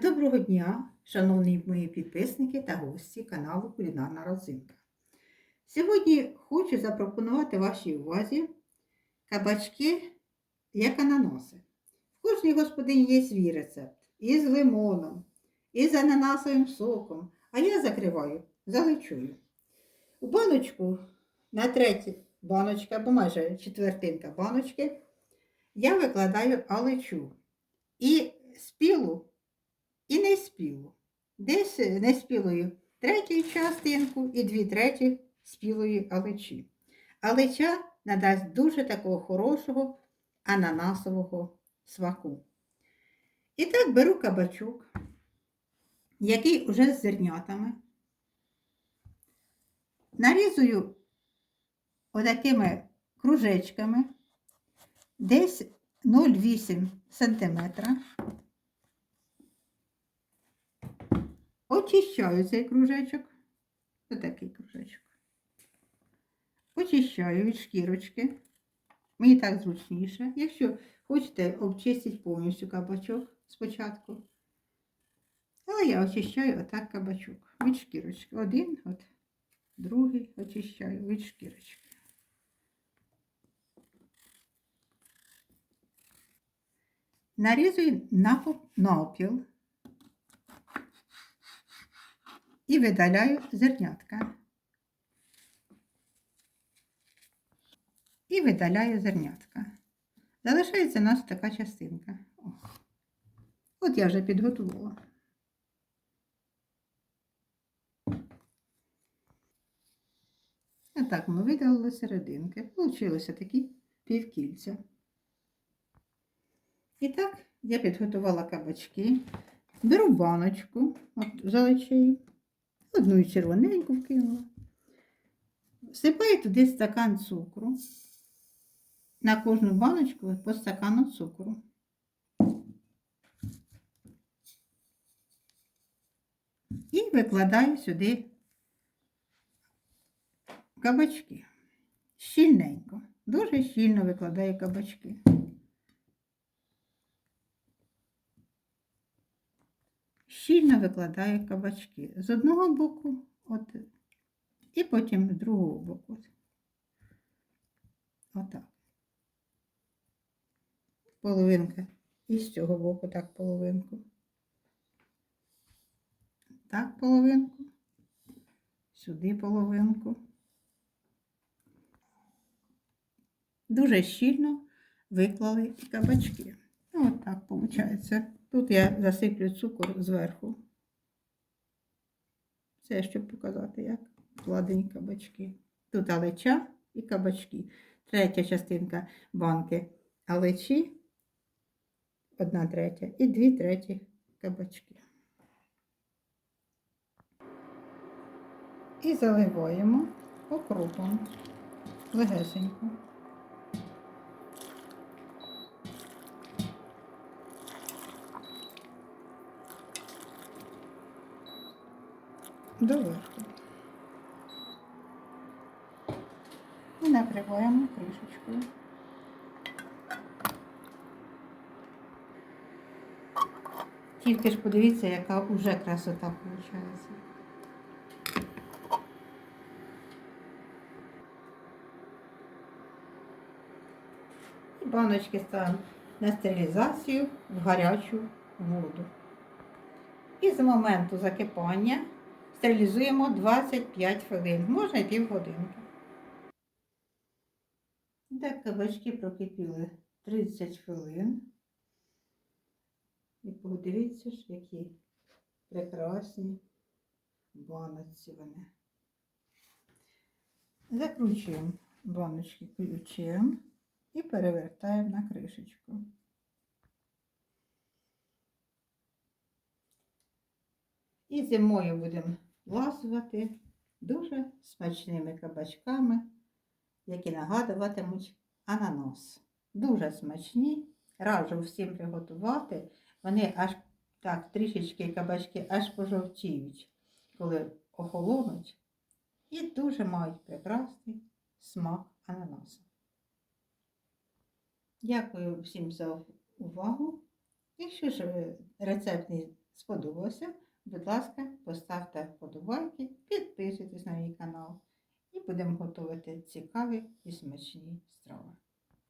Доброго дня, шановні мої підписники та гості каналу Кулінарна Родзинка. Сьогодні хочу запропонувати вашій увазі кабачки як ананаси. В кожній господині є свій рецепт і з лимоном, і з ананасовим соком, а я закриваю заличую. У баночку на третій баночка, або майже четвертинка баночки, я викладаю алечу. І спілу і неспілу. Десь неспілою третю частинку і дві треті спілої алечі. Алеча надасть дуже такого хорошого ананасового смаку. І так беру кабачок, який уже з зернятами. Нарізую отакими кружечками десь 0,8 см. Очищаю цей кружечок. Отакий кружечок. Очищаю від шкірочки. Мені так зручніше. Якщо хочете, обчистити повністю кабачок спочатку. Але я очищаю отак кабачок від шкірочки. Один, от, другий очищаю від шкірочки. Нарізую навпіл і видаляю зернятка. І видаляю зернятка. Залишається у нас така частинка. О. От я вже підготувала. І так ми видалили серединки. Получилося такі півкільця. І так я підготувала кабачки. Беру баночку, от заличаю. Одну і червоненьку вкинула. Всипаю туди стакан цукру. На кожну баночку по стакану цукру. І викладаю сюди кабачки. Щільненько. Дуже щільно викладаю кабачки. Щільно викладаю кабачки з одного боку, от, і потім з другого боку. Отак. Половинка. І з цього боку так половинку. Так половинку. Сюди половинку. Дуже щільно виклали кабачки. От так виходить. Тут я засиплю цукор зверху. Це щоб показати, як вкладені кабачки. Тут алеча і кабачки. Третя частинка банки алечі, одна третя і дві треті кабачки. І заливаємо окропом легесенько. Доверху. І накриваємо кришечкою. Тільки ж подивіться, яка вже красота виходить. І баночки ставимо на стерилізацію в гарячу воду. І з моменту закипання стерилізуємо 25 хвилин, можна і півгодинки. Так, кабачки прокипіли 30 хвилин. І подивіться які прекрасні баночці вони. Закручуємо баночки ключем і перевертаємо на кришечку. І зимою будемо ласувати дуже смачними кабачками, які нагадуватимуть ананас. Дуже смачні. Раджу всім приготувати. Вони аж так, трішечки кабачки аж пожовтіють, коли охолонуть. І дуже мають прекрасний смак ананасу. Дякую всім за увагу. Якщо ж рецепт не сподобався, будь ласка, поставте вподобайки, підписуйтесь на мій канал і будемо готувати цікаві і смачні страви.